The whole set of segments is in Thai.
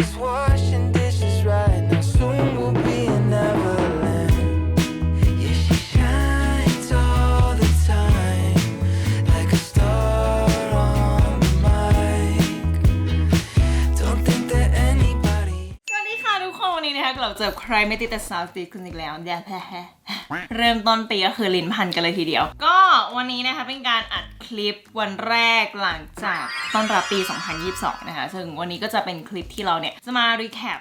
is washing dishes right now. Soon we'll be in Neverland. Yeah, she shines all the time like a star on the mic. Don't think that anybody. สวัสดีค่ะทุกคนวันนี้นะคะเราเจอใครไม่ติดแต่สาวติดคุณอีกแล้วเดี๋ยวแพ้เริ่มต้นปีก็คือลิ้นพันกันเลยทีเดียว ก็วันนี้นะคะเป็นการอัดค ลิปวันแรกหลังจากต้อนรับปี 2022 นะคะ ซึ่งวันนี้ก็จะเป็นคลิปที่เราเนี่ย จะมารีแคป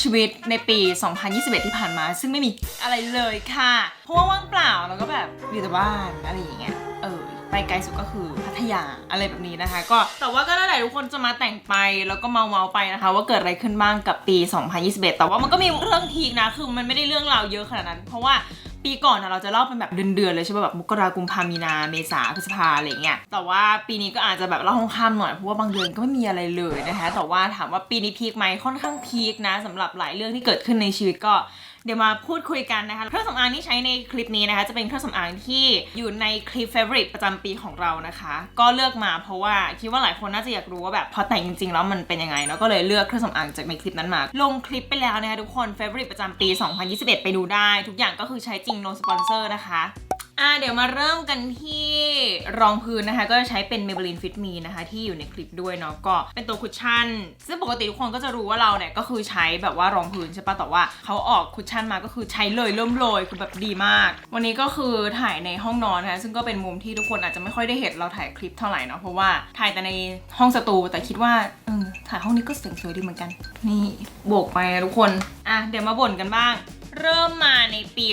ชีวิตในปี 2021 ที่ผ่านมา ซึ่งไม่มีอะไรเลยค่ะ เพราะว่าว่างเปล่าแล้วก็แบบอยู่แต่บ้านอะไรอย่างเงี้ย เออไปไกลสุดก็คือพัทยาอะไรแบบนี้นะคะ ก็แต่ว่าก็นั่นแหละทุกคนจะมาแต่งไปแล้วก็เมาเมาไปนะคะ ว่าเกิดอะไรขึ้นบ้างกับปี 2021 แต่ว่ามันก็มีเรื่องพีคนะ คือมันไม่ได้เรื่องราวเยอะขนาดนั้น เพราะว่า ปีก่อนนะเราจะเล่าเป็นแบบเดือนๆเลยใช่ป่ะแบบมกรากุมพามีนาเมษาพฤษภาอะไรเงี้ยแต่ว่าปีนี้ก็อาจจะแบบเล่าข้ามๆหน่อยเพราะว่าบางเดือนก็ไม่มีอะไรเลยนะคะแต่ว่าถามว่าปีนี้พีคไหมค่อนข้างพีคนะสำหรับหลายเรื่องที่เกิดขึ้นในชีวิตก็ เดี๋ยวมาพูดคุยกันนะคะ เครื่องสำอางที่ใช้ในคลิปนี้นะคะ จะเป็นเครื่องสำอางที่อยู่ในคลิป favorite ประจำปีของเรานะคะ ก็เลือกมาเพราะว่าคิดว่าหลายคนน่าจะอยากรู้ว่าแบบพอแต่งจริงๆแล้วมันเป็นยังไงเนาะก็เลยเลือกเครื่องสำอางจากในคลิปนั้นมา ลงคลิปไปแล้วนะคะทุกคน favorite ประจำปี 2021 ไปดูได้ ทุกอย่างก็คือใช้จริง no sponsor นะคะ อะเดี๋ยวมาเริ่มกันที่รองพื้นนะคะ ก็จะใช้เป็น Maybelline Fit Me นะคะ ที่อยู่ในคลิปด้วยเนาะก็เป็นตัวคุชชั่น ซึ่งปกติทุกคนก็จะรู้ว่าเราเนี่ย ก็คือใช้แบบว่ารองพื้นใช่ปะแต่ว่าเขาออกคุชชั่นมาก็คือใช้เลยเริ่มโรยคือแบบดีมาก วันนี้ก็คือถ่ายในห้องนอนนะคะซึ่งก็เป็นมุมที่ทุกคนอาจจะไม่ค่อยได้เห็นเราถ่ายคลิปเท่าไหร่เนาะเพราะว่าถ่ายแต่ในห้องสตูแต่คิดว่าเออถ่ายห้องนี้ก็เสียงสวยดีเหมือนกัน นี่โบกไปนะทุกคนอะเดี๋ยวมาบ่นกันบ้าง เริ่มมาในปี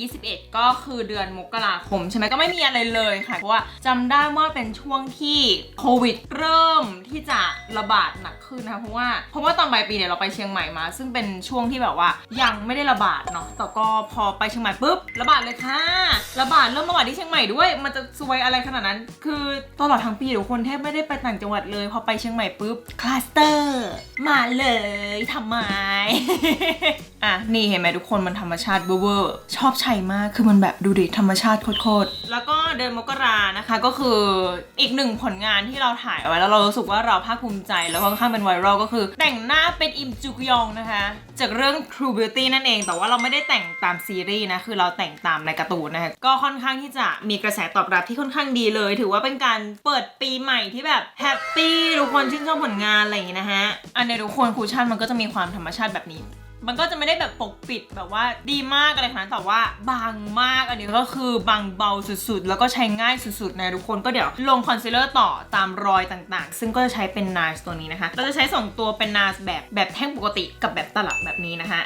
2021 ก็คือเดือนมกราคม ใช่ไหมก็ไม่มีอะไรเลยค่ะ เพราะว่าจำได้ว่าเป็นช่วงที่โควิดเริ่มที่จะระบาดหนักขึ้นนะคะเพราะว่าเพราะว่าตอนปลายปีเนี่ยเราไปเชียงใหม่มา ซึ่งเป็นช่วงที่แบบว่ายังไม่ได้ระบาดเนาะแต่ก็พอไปเชียงใหม่ปุ๊บระบาดเลยค่ะระบาดเริ่มระบาดที่เชียงใหม่ด้วย มันจะซวยอะไรขนาดนั้น คือตลอดทั้งปีทุกคนแทบไม่ได้ไปต่างจังหวัดเลยพอไปเชียงใหม่ปุ๊บคลัสเตอร์มาเลยทำไม อะนี่เห็นไหมทุกคนมันธรรมชาติเวอร์ชอบใช้มากคือมันแบบดูดิธรรมชาติโคตรๆแล้วก็เดือนมกรานะคะก็คืออีกหนึ่งผลงานที่เราถ่ายเอาไว้แล้วเรารู้สึกว่าเราภาคภูมิใจแล้วก็ค่อนข้างเป็นไวรัลก็คือ แต่งหน้าเป็นอิมจุกยองนะคะ จากเรื่อง True Beauty นั่นเอง แต่ว่าเราไม่ได้แต่งตามซีรีส์นะคือเราแต่งตามในการ์ตูนนะคะก็ค่อนข้างที่จะมีกระแสตอบรับที่ค่อนข้างดีเลย ถือว่าเป็นการเปิดปีใหม่ที่แบบแฮปปี้ทุกคนชื่นชอบผลงานอะไรอย่างงี้นะฮะอันในทุกคนคูชั่นมันก็จะมีความธรรมชาติแบบนี้ มันก็จะไม่ได้แบบปกปิดแบบว่าดีมากอะไรขนาดนั้นแต่ว่าบางมากอันนี้ก็คือบางเบาสุดๆ แล้วก็ใช้ง่ายสุดๆนะทุกคนก็เดี๋ยวลงคอนซีลเลอร์ต่อตามรอยต่างๆ ซึ่งก็จะใช้เป็นนาสตัวนี้นะคะ เราจะใช้สองตัวเป็นนาสแบบแบบแท่งปกติกับแบบตลับแบบนี้นะคะ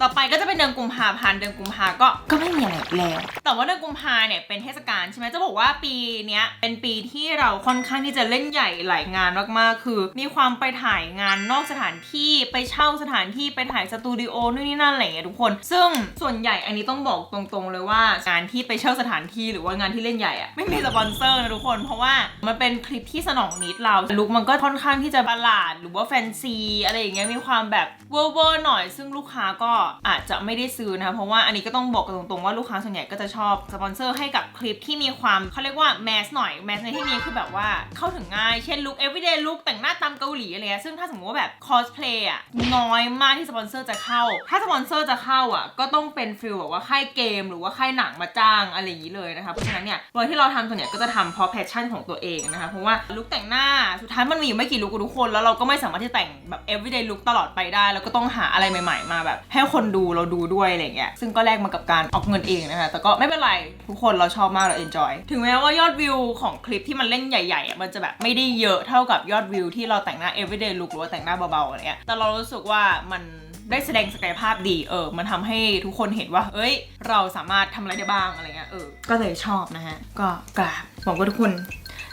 ต่อไปก็จะเป็นเดือนกุมภาพันธ์เดือนกุมภาก็ก็ไม่มีอะไรแล้วแต่ว่าเดือนกุมภาเนี่ยเป็นเทศกาลใช่ไหมจะบอกว่าปีเนี้ยเป็นปีที่เราค่อนข้างที่จะเล่นใหญ่หลายงานมากๆ คือ มีความไปถ่ายงานนอกสถานที่ไปเช่าสถานที่ไปถ่ายสตูดิโอนู่นนี่นั่นอะไรอย่างเงี้ยทุกคน ซึ่งส่วนใหญ่อันนี้ต้องบอกตรงๆเลยว่างานที่ไปเช่าสถานที่หรือว่างานที่เล่นใหญ่อะไม่มีสปอนเซอร์นะทุกคน เพราะว่ามันเป็นคลิปที่สนองนิดเราลุคมันก็ค่อนข้างที่จะประหลาด หรือว่าแฟนซีอะไรอย่างเงี้ยมีความแบบเวอร์เวอร์หน่อย ซึ่งลูกค้าก็อาจจะไม่ได้ซื้อนะคะเพราะว่าอันนี้ก็ต้องบอกกันตรงๆว่าลูกค้าส่วนใหญ่ก็จะชอบสปอนเซอร์ให้กับคลิปที่มีความเขาเรียกว่าแมสหน่อยแมสในที่นี้คือแบบว่าเข้าถึงง่ายเช่นลุค everyday look แต่งหน้าตามเกาหลีอะไรเงี้ยซึ่งถ้าสมมติว่าแบบคอสเพลย์อะน้อยมากที่สปอนเซอร์จะเข้า ถ้าสปอนเซอร์จะเข้าอะก็ต้องเป็นฟิลแบบว่าค่ายเกม หรือว่าค่ายหนังมาจ้างอะไรอย่างนี้เลยนะคะเพราะฉะนั้นเนี่ยโดยที่เราทำส่วนใหญ่ก็จะทำเพราะแพชชั่นของตัวเองนะคะเพราะว่าลุคแต่งหน้าสุดท้ายมันมีอยู่ไม่กี่ลุคทุกคน แล้วเราก็ไม่สามารถที่แต่งแบบ everyday look ตลอดไปได้ แล้วก็ต้องหาอะไรใหม่ ๆ มาแบบให้คนดูเราดูด้วยอะไรเงี้ยซึ่งก็แลกมากับการออกเงินเองนะคะ แต่ก็ไม่เป็นไร ทุกคนเราชอบมากเรา enjoy ถึงแม้ว่ายอดวิวของคลิปที่มันเล่นใหญ่ๆมันจะแบบไม่ได้เยอะเท่ากับยอดวิวที่เราแต่งหน้า everyday look หรือว่าแต่งหน้าเบาๆอะไรเงี้ยแต่เรารู้สึกว่ามันได้แสดงศักยภาพดีเออ มันทำให้ทุกคนเห็นว่า เอ้ย เราสามารถทำอะไรได้บ้างอะไรเงี้ยเออ ก็เลยชอบนะฮะ ก็กราบหวังว่าทุกคน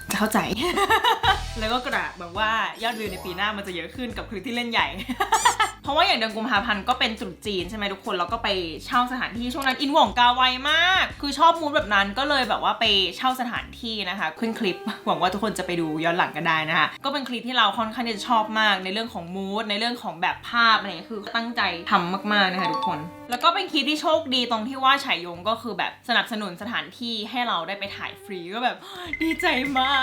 จะเข้าใจ แล้วก็กราบแบบว่ายอดวิวในปีหน้ามันจะเยอะขึ้นกับคลิปที่เล่นใหญ่ เพราะว่าอย่างเดือนกุมภาพันธ์ก็เป็นตรุษจีนใช่ไหมทุกคนแล้วก็ไปเช่าสถานที่ช่วงนั้นอินหว่องกาไวมาก คือชอบมูดแบบนั้นก็เลยแบบว่าไปเช่าสถานที่นะคะ ขึ้นคลิปหวังว่าทุกคนจะไปดูย้อนหลังกันได้นะคะก็เป็นคลิปที่เราค่อนข้างจะชอบมากในเรื่องของมูดในเรื่องของแบบภาพอะไรคือตั้งใจทำมากๆนะคะทุกคน แล้วก็เป็นคลิปที่โชคดีตรงที่ว่าฉายยงก็คือแบบสนับสนุนสถานที่ให้เราได้ไปถ่ายฟรีก็แบบดีใจมาก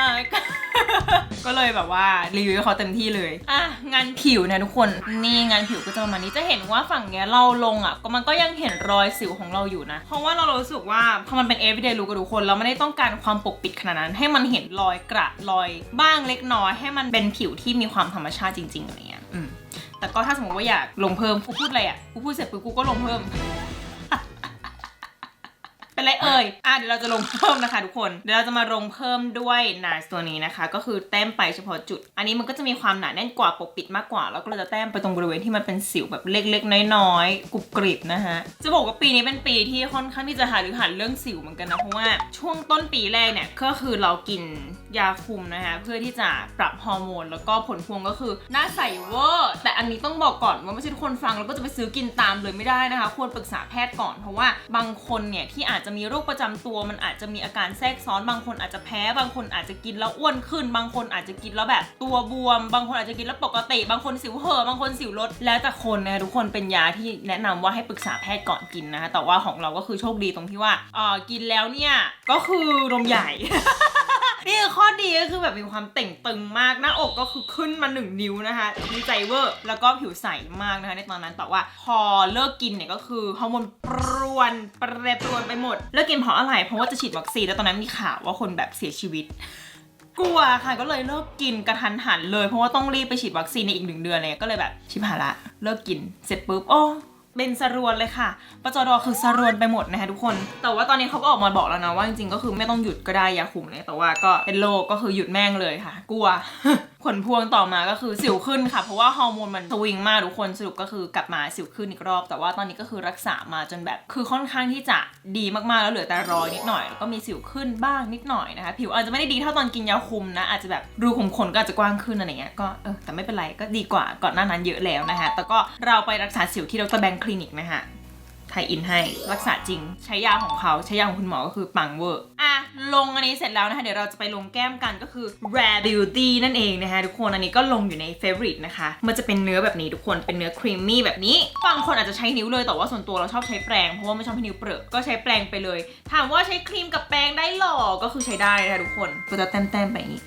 ก็เลยแบบว่ารีวิวเขาเต็มที่เลย อะงานผิวนะทุกคน นี่งานผิวก็จะประมาณนี้จะเห็นว่าฝั่งเนี้ยเราลงอะก็มันก็ยังเห็นรอยสิวของเราอยู่นะ เพราะว่าเรารู้สึกว่าพอมันเป็น everyday look กับทุกคนเราไม่ได้ต้องการความปกปิดขนาดนั้น ให้มันเห็นรอยกระรอยบ้างเล็กน้อย ให้มันเป็นผิวที่มีความธรรมชาติจริงๆอะไรเงี้ย อืมแต่ก็ถ้าสมมติว่าอยากลงเพิ่มกูพูดอะไรอะกูพูดเสร็จปุ๊บกูก็ลงเพิ่ม เป็นไรเอ่ย อะเดี๋ยวเราจะลงเพิ่มนะคะทุกคน เดี๋ยวเราจะมาลงเพิ่มด้วยนาตัวนี้นะคะ ก็คือแต้มไปเฉพาะจุด อันนี้มันก็จะมีความหนาแน่นกว่าปกปิดมากกว่า แล้วก็เราจะแต้มไปตรงบริเวณที่มันเป็นสิวแบบเล็กๆ น้อยๆกรุบกริบนะคะ จะบอกว่าปีนี้เป็นปีที่ค่อนข้างที่จะหาหรือหันเรื่องสิวเหมือนกันนะ เพราะว่าช่วงต้นปีแรกเนี่ยก็คือเรากินยาคุมนะคะเพื่อที่จะปรับฮอร์โมนแล้วก็ผลพวงก็คือหน้าใสเวอร์ แต่อันนี้ต้องบอกก่อนว่าไม่ใช่ทุกคนฟังแล้วก็จะไปซื้อกินตามเลยไม่ได้นะคะ ควรปรึกษาแพทย์ก่อนเพราะว่าบางคนเนี่ยที่อาจจะจะมีโรคประจำตัว มันอาจจะมีอาการแทรกซ้อนบางคนอาจจะแพ้บางคนอาจจะกินแล้วอ้วนขึ้น บางคนอาจจะกินแล้วแบบตัวบวม บางคนอาจจะกินแล้วปกติ บางคนสิวเห่อบางคนสิวลดแล้วแต่คนนะคะทุกคนเป็นยาที่แนะนำว่าให้ปรึกษาแพทย์ก่อนกินนะคะแต่ว่าของเราก็คือโชคดีตรงที่ว่าเออกินแล้วเนี่ยก็คือนมใหญ่นี่คือข้อดีก็คือแบบมีความเต่งตึงมากหน้าอกก็คือขึ้นมา 1 นิ้วนะคะดีใจเวอร์แล้วก็ผิวใสมากนะคะในตอนนั้นแต่ว่าพอเลิกกินเนี่ยก็คือฮอร์โมนปรวนปรปรวนไปหมดเลิกกินเพราะอะไร เพราะว่าจะฉีดวัคซีนแล้วตอนนั้นมีข่าวว่าคนแบบเสียชีวิต กลัวค่ะก็เลยเลิกกินกระทันหันเลย เพราะว่าต้องรีบไปฉีดวัคซีนในอีกหนึ่งเดือนเลยก็เลยแบบชิบหายละเลิกกินเสร็จปุ๊บโอ้เป็นสรวนเลยค่ะปจดคือสรวนไปหมดนะคะทุกคน แต่ว่าตอนนี้เขาก็ออกมาบอกแล้วนะว่าจริงๆก็คือไม่ต้องหยุดก็ได้ยาคุมเลยแต่ว่าก็เป็นโรคก็คือหยุดแม่งเลยค่ะ กลัวผลพวงต่อมาก็คือสิวขึ้นค่ะ เพราะว่าฮอร์โมนมันสวิงมากทุกคนสรุปก็คือกลับมาสิวขึ้นอีกรอบ แต่ว่าตอนนี้ก็คือรักษามาจนแบบคือค่อนข้างที่จะดีมากๆแล้วเหลือแต่รอยนิดหน่อยแล้วก็มีสิวขึ้นบ้างนิดหน่อยนะคะ ผิวอาจจะไม่ได้ดีเท่าตอนกินยาคุมนะ อาจจะแบบรูขุมขนก็อาจจะกว้างขึ้นอะไรเงี้ยก็เออแต่ไม่เป็นไรก็ดีกว่าก่อนหน้านั้นเยอะแล้วนะคะแต่ก็เราไปรักษาสิวที่ดรแบงค์คลินิกนะคะ ไทยอินให้รักษาจริง ใช้ยาของเขาใช้ยาของคุณหมอก็คือปังเวอร์อะลงอันนี้เสร็จแล้วนะคะ เดี๋ยวเราจะไปลงแก้มกันก็คือ Rare Beauty นั่นเองนะคะทุกคนอันนี้ก็ลงอยู่ใน Favorite นะคะ มันจะเป็นเนื้อแบบนี้ทุกคนเป็นเนื้อครีมมี่แบบนี้บางคนอาจจะใช้นิ้วเลยแต่ว่าส่วนตัวเราชอบใช้แปรงเพราะว่าไม่ชอบให้นิ้วเปรอะก็ใช้แปรงไปเลยถามว่าใช้ครีมกับแปรงได้หรอก็คือใช้ได้นะคะทุกคนก็จะแต้มๆไปอย่างนี้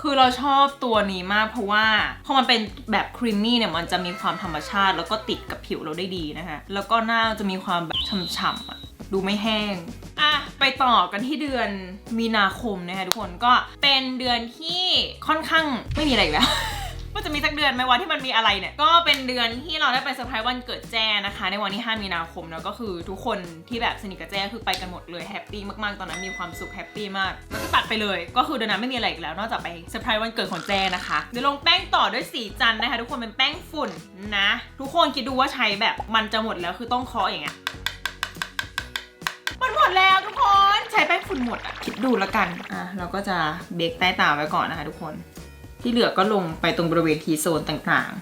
คือเราชอบตัวนี้มากเพราะว่าพอมันเป็นแบบครีมมี่เนี่ยมันจะมีความธรรมชาติ แล้วก็ติดกับผิวเราได้ดีนะคะ แล้วก็หน้าจะมีความแบบฉ่ำๆอะดูไม่แห้งอะไปต่อกันที่เดือนมีนาคมนะคะทุกคนก็เป็นเดือนที่ค่อนข้างไม่มีอะไรแล้ว ว่าจะมีสักเดือนไหมวะที่มันมีอะไรเนี่ย ก็เป็นเดือนที่เราได้ไปเซอร์ไพรส์วันเกิดแจ้นะคะ ในวันที่ 5 มีนาคมแล้วก็คือทุกคนที่แบบสนิทกับแจ้คือไปกันหมดเลยแฮปปี้มากๆ ตอนนั้นมีความสุขแฮปปี้มากแล้วก็ตัดไปเลย ก็คือเดือนนั้นไม่มีอะไรอีกแล้ว นอกจากไปเซอร์ไพรส์วันเกิดของแจ้นะคะเดี๋ยวลงแป้งต่อด้วยสีจันนะคะ ทุกคนเป็นแป้งฝุ่นนะ ทุกคนคิดดูว่าใช้แบบมันจะหมดแล้วคือต้องเคาะอย่างเงี้ยมันหมดแล้วทุกคนใช้แป้งฝุ่นหมดอะคิดดูแล้วกันอะเราก็จะเบรกใต้ตาไว้ก่อนนะคะ ทุกคน ที่เหลือก็ลงไปตรงบริเวณทีโซนต่าง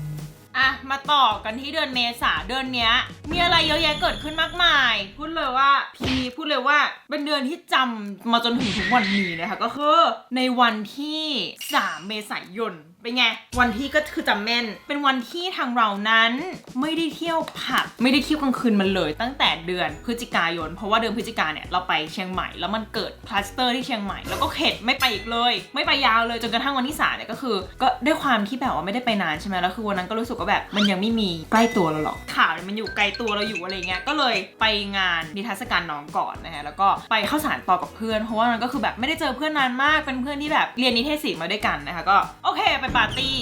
ๆ อะ มาต่อกันที่เดือนเมษาเดือนเนี้ย มีอะไรเยอะแยะเกิดขึ้นมากมาย พูดเลยว่าพีพูดเลยว่าเป็นเดือนที่จำมาจนถึงทุกวันนี้นะคะก็คือในวันที่ 3 เมษายนเป็นไง วันที่ก็คือจำแม่น เป็นวันที่ทางเรานั้นไม่ได้เที่ยวผับไม่ได้เที่ยวกลางคืนมันเลย ตั้งแต่เดือนพฤศจิกายน เพราะว่าเดือนพฤศจิกาเนี่ยเราไปเชียงใหม่ แล้วมันเกิดคลัสเตอร์ที่เชียงใหม่แล้วก็เข็ดไม่ไปอีกเลย ไม่ไปยาวเลยจนกระทั่งวันที่สามเนี่ยก็คือ ก็ด้วยความที่แบบว่าไม่ได้ไปนานใช่ไหมแล้วคือวันนั้นก็รู้สึกว่าแบบมันยังไม่มีใกล้ตัวเราหรอกข่าวเนี่ยมันอยู่ไกลตัวเราอยู่อะไรเงี้ยก็เลยไปงานนิทรรศการน้องก่อนนะฮะแล้วก็ไปเข้าสารต่อกับเพื่อน เพราะว่ามันก็คือแบบไม่ได้เจอเพื่อนนานมากเป็นเพื่อนที่แบบเรียนนิเทศศิลป์มาด้วยกันนะคะก็โอเคไปปาร์ตี้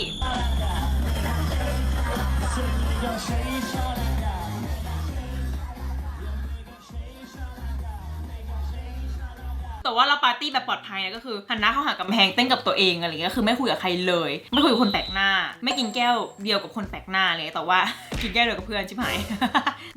แต่ว่าเราปาร์ตี้แบบปลอดภัยนะก็คือหันหน้าเข้าหากำแพงเต้นกับตัวเองอะไรเงี้ยคือไม่คุยกับใครเลย ไม่คุยกับคนแปลกหน้า ไม่กินแก้วเดียวกับคนแปลกหน้าเลยแต่ว่ากินแก้วเดียวกับเพื่อนชิบหาย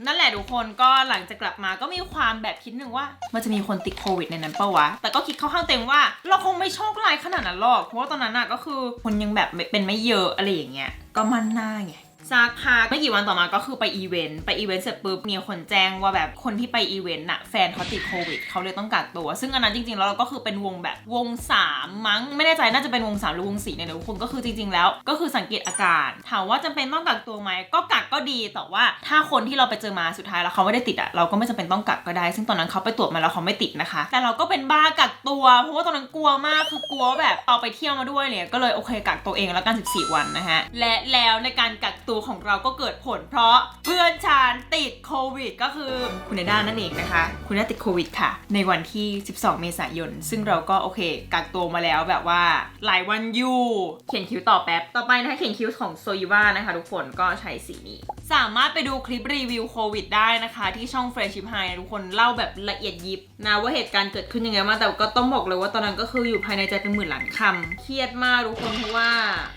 นั่นแหละทุกคนก็หลังจากกลับมาก็มีความแบบคิดหนึ่งว่า มันจะมีคนติดโควิดในนั้นปล่าวะ แต่ก็คิดเข้าข้างเต็มว่า เราคงไม่โชคร้ายขนาดนั้นหรอกเพราะว่าตอนนั้นน่ะก็คือคนยังแบบเป็นไม่เยอะอะไรอย่างเงี้ยก็มั่นหน้าไง สักพักไม่กี่วันต่อมาก็คือไปอีเวนต์ไปอีเวนต์เสร็จปุ๊บมีคนแจ้งว่าแบบคนที่ไปอีเวนต์น่ะแฟนเขาติดโควิดเขาเลยต้องกักตัว ซึ่งอันนั้นจริงๆแล้วเราก็คือเป็นวงแบบวงสามมั้งไม่แน่ใจน่าจะเป็นวงสามหรือวงสี่เนี่ยเดี๋ยวทุกคนก็คือจริงๆแล้ว ก็คือสังเกตอาการถามว่าจำเป็นต้องกักตัวไหมก็กักก็ดีแต่ว่าถ้าคนที่เราไปเจอมาสุดท้ายแล้วเขาไม่ได้ติดอะเราก็ไม่จำเป็นต้องกักก็ได้ ซึ่งตอนนั้นเขาไปตรวจมาแล้วเขาไม่ติดนะคะ แต่เราก็เป็นบ้ากักตัว เพราะว่าตอนนั้นกลัวมากคือกลัวแบบเอาไปเที่ยวมาด้วยเนี่ยก็เลยโอเคกักตัวเองแล้วกัน14 วันนะฮะและแล้วในการกักตัวของเราก็เกิดผล เพราะเพื่อนฉันติดโควิด ก็คือคุณนด้านั่นเองนะคะ คุณนาติดโควิดค่ะ ในวันที่ 12 เมษายน ซึ่งเราก็โอเคกักตัวมาแล้วแบบว่าหลายวันอยู่เขียนคิ้วต่อแป๊บ ต่อไปนะคะเขียนคิ้วของโซยูวานะคะ ทุกคนก็ใช้สีนี้สามารถไปดูคลิปรีวิวโควิดได้นะคะ ที่ช่อง f r e s h i p High ทุกคนเล่าแบบละเอียดยิบนะว่าเหตุการณ์เกิดขึ้นยังไงมาแต่ก็ต้องบอกเลยว่าตอนนั้นก็คืออยู่ภายในใจเป็นหมื่นล้านคำเครียดมากทุกคนเพราะว่า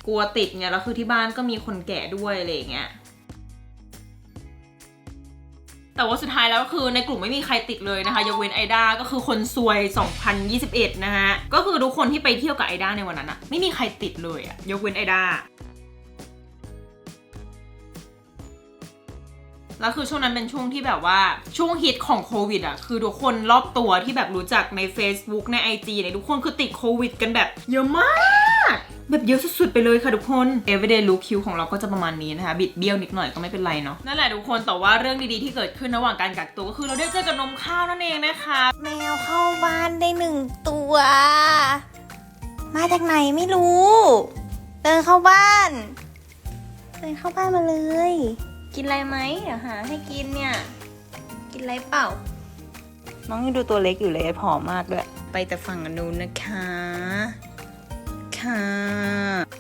กลัวติดไงแล้วคือที่บ้านก็มีคนแก่ด้วยอะไรอย่างเงี้ยแต่ว่าสุดท้ายแล้วก็คือในกลุ่มไม่มีใครติดเลยนะคะยกเว้นไอด้าก็คือคนซวย 2021 นะฮะก็คือทุกคนที่ไปเที่ยวกับไอด้าในวันนั้นอะไม่มีใครติดเลยอะยกเว้นไอด้าแล้วคือช่วงนั้นเป็นช่วงที่แบบว่าช่วงฮิตของโควิดอะคือทุกคนรอบตัวที่แบบรู้จักใน Facebook ใน IG เนี่ยทุกคนคือติดโควิด กันแบบเยอะมาก แบบเยอะสุดๆไปเลยค่ะทุกคน everyday look คิวของเราก็จะประมาณนี้นะคะ บิดเบี้ยวนิดหน่อยก็ไม่เป็นไรเนาะนั่นแหละทุกคนแต่ว่าเรื่องดีๆที่เกิดขึ้นระหว่างการกักตัวก็คือเราได้เจอกับนมข้าวนั่นเองนะคะ แมวเข้าบ้านได้หนึ่งตัว มาจากไหนไม่รู้ เดินเข้าบ้าน เดินเข้าบ้านมาเลย กินอะไรไหมเดี๋ยวหาให้กินเนี่ย กินอะไรเปล่า น้องยังดูตัวเล็กอยู่เลยผอมมากด้วย ไปแต่ฝั่งอนนูนนะคะ ค่ะ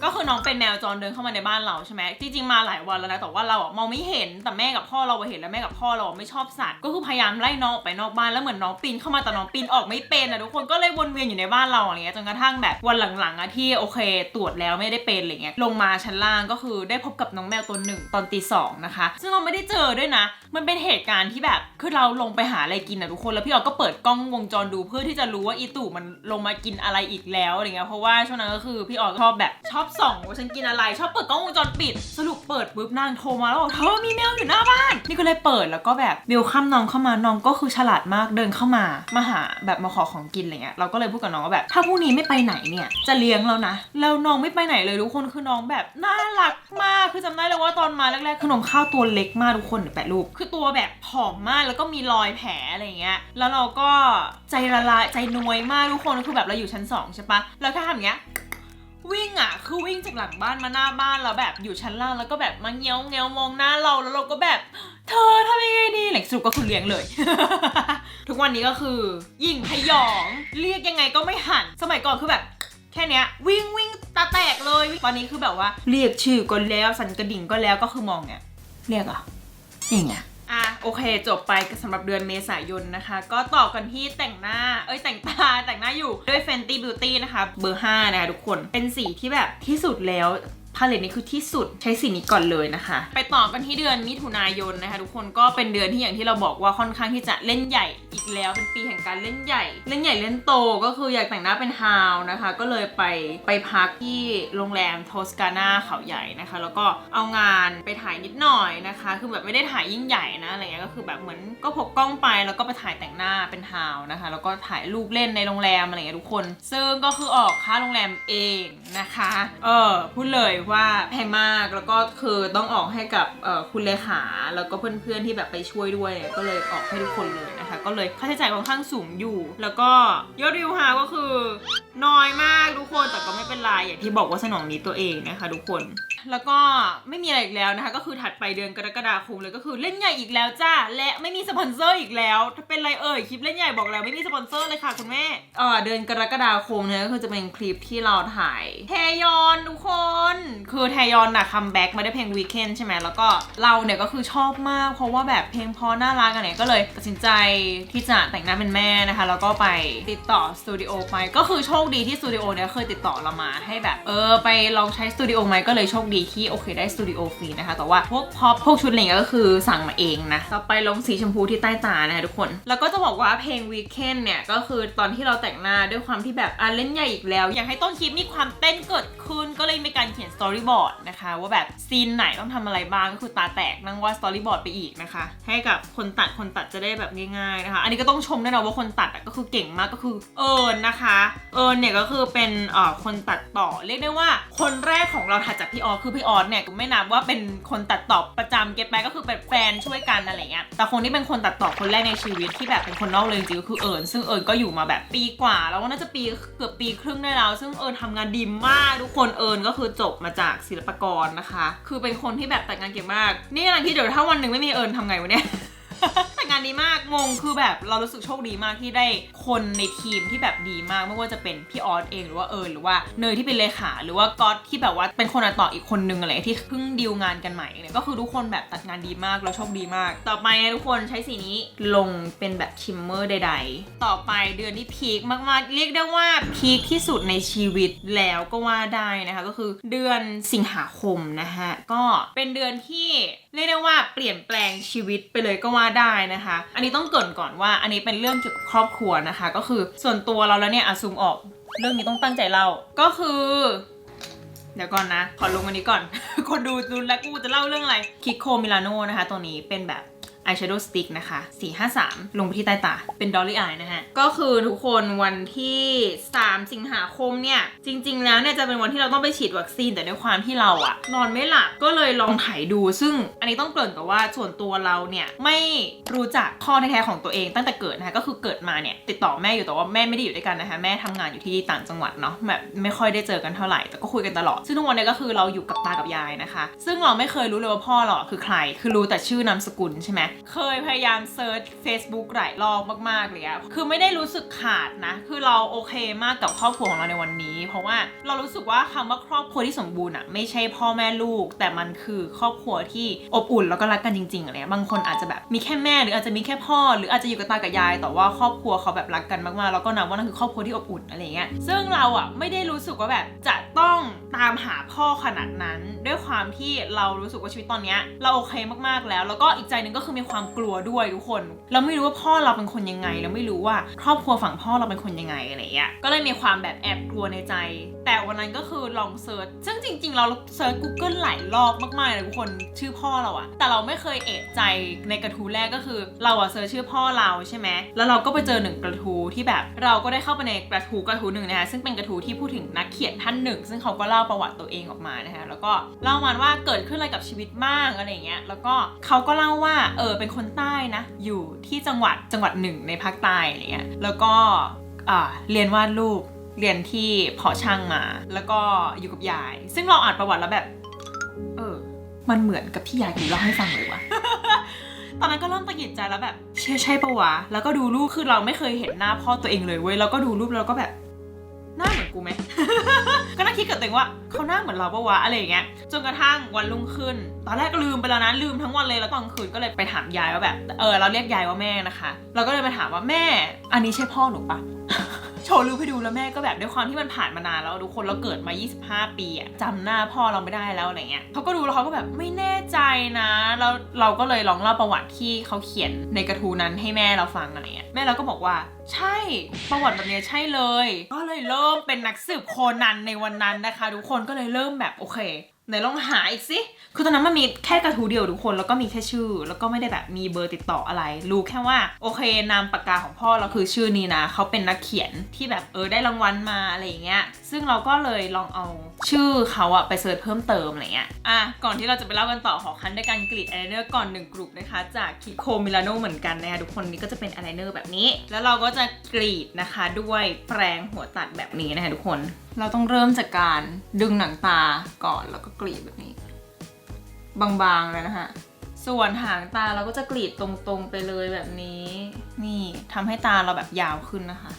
ก็คือน้องเป็นแมวจรเดินเข้ามาในบ้านเราใช่ไหมจริงๆมาหลายวันแล้วนะแต่ว่าเราอะมองไม่เห็นแต่แม่กับพ่อเราอะเห็นแล้วแม่กับพ่อเราอะไม่ชอบสัตว์ก็คือพยายามไล่น้องออกไปนอกบ้านแล้วเหมือนน้องปีนเข้ามาแต่น้องปีนออกไม่เป็นอะทุกคนก็เลยวนเวียนอยู่ในบ้านเราอะไรเงี้ยจนกระทั่งแบบวันหลังๆอะที่โอเค ตรวจแล้วไม่ได้เป็นอะไรเงี้ยลงมาชั้นล่างก็คือได้พบกับน้องแมวตัวหนึ่งตอนตีสองนะคะ ซึ่งเราไม่ได้เจอด้วยนะ มันเป็นเหตุการณ์ที่แบบคือเราลงไปหาอะไรกินอะทุกคนแล้วพี่ออกก็เปิดกล้องวงจรดูเพื่อที่จะรู้ว่าอีตู่มันลงมากินอะไรอีกแล้วอะไรเงี้ยเพราะว่าช่วงนั้นก็คือพี่ออชอบแบบชอบส่องว่าฉันกินอะไรชอบเปิดกล้องวงจรปิด สรุปเปิดปุ๊บนางโทรมาแล้วบอกเธอมีแมวอยู่หน้าบ้าน นี่ก็เลยเปิดแล้วก็แบบวิวข้ามน้องเข้ามาน้องก็คือฉลาดมากเดินเข้ามามาหาแบบมาขอของกินอะไรเงี้ยเราก็เลยพูดกับน้องว่าแบบถ้าพรุ่งนี้ไม่ไปไหนเนี่ยจะเลี้ยงแล้วนะแล้วน้องไม่ไปไหนเลยทุกคนคือน้องแบบน่ารักมากคือจำได้เลยว่าตอนมาแรกๆขนมข้าวตัวเล็กมากทุกคนแปะรูปคือตัวแบบผอมมากแล้วก็มีรอยแผลอะไรเงี้ยแล้วเราก็ใจละลายใจนวยมากทุกคนคือแบบเราอยู่ชั้นสองใช่ปะแล้วถ้าทำอย่างเงี้ย วิ่งอะคือวิ่งจากหลังบ้านมาหน้าบ้านแล้วแบบอยู่ชั้นล่างแล้วก็แบบมาเงี้ยวเงี้ยวมองหน้าเราแล้วเราก็แบบ เธอทำยังไงดีแหลังสรุปก็คือเลี้ยงเลย ทุกวันนี้ก็คือ ยิ่งพยองเรียกยังไงก็ไม่หัน สมัยก่อนคือแบบ แค่เนี้ย วิ่งวิ่งตาแตกเลยตอนนี้คือแบบว่า เรียกชื่อก็แล้วสั่นกระดิ่งก็แล้วก็คือมองเนี่ยเรียกอะอย่างเงี้ย อะโอเคจบไปสำหรับเดือนเมษายนนะคะ ก็ต่อกันที่แต่งหน้า เอ้ยแต่งตาแต่งหน้าอยู่ด้วย Fenty Beauty นะคะ เบอร์ 5 นะคะทุกคนเป็นสีที่แบบที่สุดแล้ว พาเลตนี้คือที่สุดใช้สีนี้ก่อนเลยนะคะ ไปต่อกันที่เดือนมิถุนายนนะคะ ทุกคนก็เป็นเดือนที่อย่างที่เราบอกว่าค่อนข้างที่จะเล่นใหญ่อีกแล้วเป็นปีแห่งการเล่นใหญ่ เล่นใหญ่เล่นโตก็คืออยากแต่งหน้าเป็นฮาวนะคะ ก็เลยไปไปพักที่โรงแรมโทสกาน่าเขาใหญ่นะคะ แล้วก็เอางานไปถ่ายนิดหน่อยนะคะ คือแบบไม่ได้ถ่ายยิ่งใหญ่นะอะไรเงี้ยก็คือแบบเหมือนก็พกกล้องไปแล้วก็ไปถ่ายแต่งหน้าเป็นฮาวนะคะ แล้วก็ถ่ายรูปเล่นในโรงแรมอะไรเงี้ยทุกคน ซึ่งก็คือออกค่าโรงแรมเองนะคะ เออพูดเลยว่าแพงมากแล้วก็คือต้องออกให้กับคุณเลขาแล้วก็เพื่อนๆที่แบบไปช่วยด้วย ก็เลยออกให้ทุกคนเลยนะคะ ก็เลยค่าใช้จ่ายค่อนข้างสูงอยู่ แล้วก็ยอดวิวฮาก็คือน้อยมากทุกคนแต่ก็ไม่เป็นไรอย่างที่บอกว่าสนองนี้ตัวเองนะคะทุกคนแล้วก็ไม่มีอะไรอีกแล้วนะคะ ก็คือถัดไปเดือนกรกฎาคมเลยก็คือเล่นใหญ่อีกแล้วจ้าและไม่มีสปอนเซอร์อีกแล้วถ้าเป็นไรเอ่ยคลิปเล่นใหญ่บอกแล้วไม่มีสปอนเซอร์เลยค่ะคุณแม่เออเดือนกรกฎาคมเนี่ยก็คือจะเป็นคลิปที่เราถ่ายแทยอนทุกคนคือแทยอนน่ะคัมแบ็กมาได้เพลง Weekend ใช่ไหมแล้วก็เราเนี่ยก็คือชอบมาก เพราะว่าแบบเพลงพอน่ารักกันเนี่ยก็เลยตัดสินใจที่จะแต่งหน้าเป็นแม่นะคะ แล้วก็ไปติดต่อสตูดิโอไป ก็คือโชคดีที่สตูดิโอเนี่ยเคยติดต่อเรามาให้แบบ เออ ไปลองใช้สตูดิโอไหมก็เลยโชคดีที่โอเคได้สตูดิโอฟรีนะคะ แต่ว่าพวกพอพวกชุดอะไรเงี้ยก็คือสั่งมาเองนะต่อไปลงสีชมพูที่ใต้ตานะคะทุกคน แล้วก็จะบอกว่าเพลง Weekend เนี่ยก็คือตอนที่เราแต่งหน้าด้วยความที่แบบอะเล่นใหญ่อีกแล้ว อยากให้ต้นคลิปมีความเต้นเกิดขึ้นก็เลยมีการเขียนสตอรี่บอร์ดนะคะ ว่าแบบซีนไหนต้องทำอะไรบ้างก็คือตาแตกนั่งวาดสตอรี่บอร์ดไปอีกนะคะ ให้กับคนตัดคนตัดจะได้แบบง่ายๆนะคะ อันนี้ก็ต้องชมด้วยนว่าคนตัดก็คือเก่งมากก็คือเอิญนะคะ เอิญเนี่ยก็คือเป็นเอ่อคนตัดต่อเรียกได้ว่า คนแรกของเราถัดจากพี่ออสคือพี่ออสเนี่ยก็ไม่นับว่าเป็นคนตัดต่อประจำเก็ตไปก็คือเป็นแฟนช่วยกันอะไรเงี้ยแต่คนที่เป็นคนตัดต่อคนแรกในชีวิตที่แบบเป็นคนนอกเลยจริงๆก็คือเอิญซึ่งเอิญก็อยู่มาแบบปีกว่า แล้วก็น่าจะปีเกือบปีครึ่งได้แล้วซึ่งเอิญทำงานดีมากทุกคนเอิญก็คือจบมาจากศิลปกรนะคะ คือเป็นคนที่แบบแต่งงานเก่งมาก นี่กำลังคิดเดี๋ยวถ้าวันหนึ่งไม่มีเอิญทำไงวะเนี่ยแต่งานดีมากงงคือแบบเรารู้สึกโชคดีมากที่ได้คนในทีมที่แบบดีมากไม่ว่าจะเป็นพี่ออสเองหรือว่าเอิญหรือว่าเนยที่เป็นเลขาหรือว่าก๊อตที่แบบว่าเป็นคนต่ออีกคนนึงอะไรที่เพิ่งดีลงานกันใหม่เนี่ยก็คือทุกคนแบบตัดงานดีมากเราโชคดีมาก ต่อไปทุกคนใช้สีนี้ลงเป็นแบบชิมเมอร์ใด ๆ ต่อไปเดือนที่พีคมากๆ เรียกได้ว่าพีคที่สุดในชีวิตแล้วก็ว่าได้นะคะก็คือเดือนสิงหาคมนะฮะก็เป็นเดือนที่เรียกได้ว่าเปลี่ยนแปลงชีวิตไปเลยก็ว่าได้นะคะ อันนี้ต้องเกรินก่อนว่า อันนี้เป็นเรื่องเกี่ยวกับครอบครัวนะคะ ก็คือส่วนตัวเราแล้วเนี่ยอะซูมออกเรื่องนี้ต้องตั้งใจเล่าก็คือ เดี๋ยวก่อนนะ ขอลงอันนี้ก่อน คนดูดูแล้วกูจะเล่าเรื่องอะไรคิโคมิลาโนนะคะ ตัวนี้เป็นแบบ eyeshadow stick นะคะ 453 ลงไปที่ใต้ตา เป็น dolly eye นะฮะ ก็คือทุกคนวันที่ 3 สิงหาคมเนี่ย จริง ๆ แล้วเนี่ยจะเป็นวันที่เราต้องไปฉีดวัคซีน แต่ด้วยความที่เราอะนอนไม่หลับ ก็เลยลองถ่ายดู ซึ่งอันนี้ต้องเกริ่นกับว่าส่วนตัวเราเนี่ย ไม่รู้จักพ่อแท้ๆของตัวเองตั้งแต่เกิดนะคะ ก็คือเกิดมาเนี่ย ติดต่อแม่อยู่แต่ว่าแม่ไม่ได้อยู่ด้วยกันนะคะ แม่ทำงานอยู่ที่ต่างจังหวัดเนาะ แบบไม่ค่อยได้เจอกันเท่าไหร่ แต่ก็คุยกันตลอด ซึ่งทุกวันเนี้ก็คือเราอยู่กับตากับยายนะคะ ซึ่งเราไม่เคยรู้เลยว่าพ่อเราอคือใคร คือรู้แต่ชื่อนามสกุลใช่ไหมเคยพยายามเซิร์ช Facebook หลายรอบมากๆเลยอะคือไม่ได้รู้สึกขาดนะ คือเราโอเคมากกับครอบครัวของเราในวันนี้ เพราะว่าเรารู้สึกว่าคำว่าครอบครัวที่สมบูรณ์อะไม่ใช่พ่อแม่ลูก แต่มันคือครอบครัวที่อบอุ่นแล้วก็รักกันจริงๆอะไรเงี้ยบางคนอาจจะแบบมีแค่แม่หรืออาจจะมีแค่พ่อ หรืออาจจะอยู่กับตากับยาย แต่ว่าครอบครัวเขาแบบรักกันมากๆ แล้วก็นับว่านั่นคือครอบครัวที่อบอุ่นอะไรเงี้ย ซึ่งเราอะไม่ได้รู้สึกว่าแบบจะต้องตามหาพ่อขนาดนั้น ด้วยความที่เรารู้สึกว่าชีวิตตอนเนี้ยเราโอเคมากๆแล้ว แล้วก็อีกใจหนึ่งก็คือมีความกลัวด้วยทุกคน เราไม่รู้ว่าพ่อเราเป็นคนยังไง เราไม่รู้ว่าครอบครัวฝั่งพ่อเราเป็นคนยังไงอะไรเงี้ยก็เลยมีความแบบแอบกลัวในใจ แต่วันนั้นก็คือลองเซิร์ชซึ่งจริง ๆ เราเซิร์ช Google หลายรอบมากๆเลยทุกคนชื่อพ่อเราอะแต่เราไม่เคยเอะใจในกระทู้แรกก็คือ เราอะเซิร์ชชื่อพ่อเราใช่ไหมแล้วเราก็ไปเจอหนึ่งกระทู้ที่แบบ เราก็ได้เข้าไปในกระทู้กระทู้หนึ่งนะคะซึ่งเป็นกระทู้ที่พูดถึงนักเขียนท่านหนึ่ง ซึ่งเขาก็เล่าประวัติตัวเองออกมานะคะแล้วก็เล่ามันว่าเกิดขึ้นอะไรกับชีวิตบ้างอะไรเงี้ยแล้วก็เขาก็เล่าว่าเออเป็นคนใต้นะ อยู่ที่จังหวัดจังหวัดหนึ่งในภาคใต้อะไรเงี้ยแล้วก็อ่าเรียนวาดรูปเรียนที่เพาะช่างมา แล้วก็อยู่กับยาย ซึ่งเราอ่านประวัติแล้วแบบ เออ มันเหมือนกับที่ยายกูเล่าให้ฟังเลยว่ะตอนนั้นก็เริ่มตะกิดใจแล้วแบบเชื่อใช่ปะวะ แล้วก็ดูรูปคือเราไม่เคยเห็นหน้าพ่อตัวเองเลยเว้ย แล้วก็ดูรูปแล้วก็แบบ หน้าเหมือนกูไหมก็นั่งคิดกับ ตัวเองว่าเขาหน้าเหมือนเราปะวะอะไรอย่างเงี้ยจนกระทั่งวันรุ่งขึ้น ตอนแรกก็ลืมไปแล้วนะลืมทั้งวันเลยแล้วตอนกลางคืนก็เลยไปถามยายว่าแบบเออเราเรียกยายว่าแม่นะคะ เราก็เลยไปถามว่าแม่ อันนี้ใช่พ่อหนูปะ โชว์รูปให้ดูแล้วแม่ก็แบบด้วยความที่มันผ่านมานานแล้วทุกคนเราเกิดมา 25 ปีอะจำหน้าพ่อเราไม่ได้แล้วอะไรเงี้ยเขาก็ดูแล้วเขาก็แบบไม่แน่ใจนะแล้วเราก็เลยลองเล่าประวัติที่เขาเขียนในกระทู้นั้นให้แม่เราฟังอะไรเงี้ยแม่เราก็บอกว่าใช่ประวัติแบบเนี้ยใช่เลย ก็เลยเริ่มเป็นนักสืบโคนันในวันนั้นนะคะ ทุกคนก็เลยเริ่มแบบโอเค ไหนลองหาอีกสิ คือตอนนั้นมันมีแค่กระทู้เดียวทุกคน แล้วก็มีแค่ชื่อ แล้วก็ไม่ได้แบบมีเบอร์ติดต่ออะไร รู้แค่ว่า โอเคนามปากกาของพ่อเราคือชื่อนี้นะ เขาเป็นนักเขียนที่แบบเออได้รางวัลมาอะไรอย่างเงี้ย ซึ่งเราก็เลยลองเอาชื่อเขาอะไปเสิร์ชเพิ่มเติมอะไรเงี้ย อะ ก่อนที่เราจะไปเล่ากันต่อขอคันด้วยการกรีดอายไลเนอร์ก่อนหนึ่งกลุ่มนะคะ จากคิโคมิลาโนเหมือนกันนะคะทุกคนนี่ก็จะเป็นอายไลเนอร์แบบนี้ แล้วเราก็จะกรีดนะคะด้วยแปรงหัวตัดแบบนี้นะคะทุกคนเราต้องเริ่มจากการดึงหนังตาก่อนแล้วก็กรีดแบบนี้ บางๆเลยนะคะ ส่วนหางตาเราก็จะกรีดตรงๆไปเลยแบบนี้ นี่ทำให้ตาเราแบบยาวขึ้นนะคะ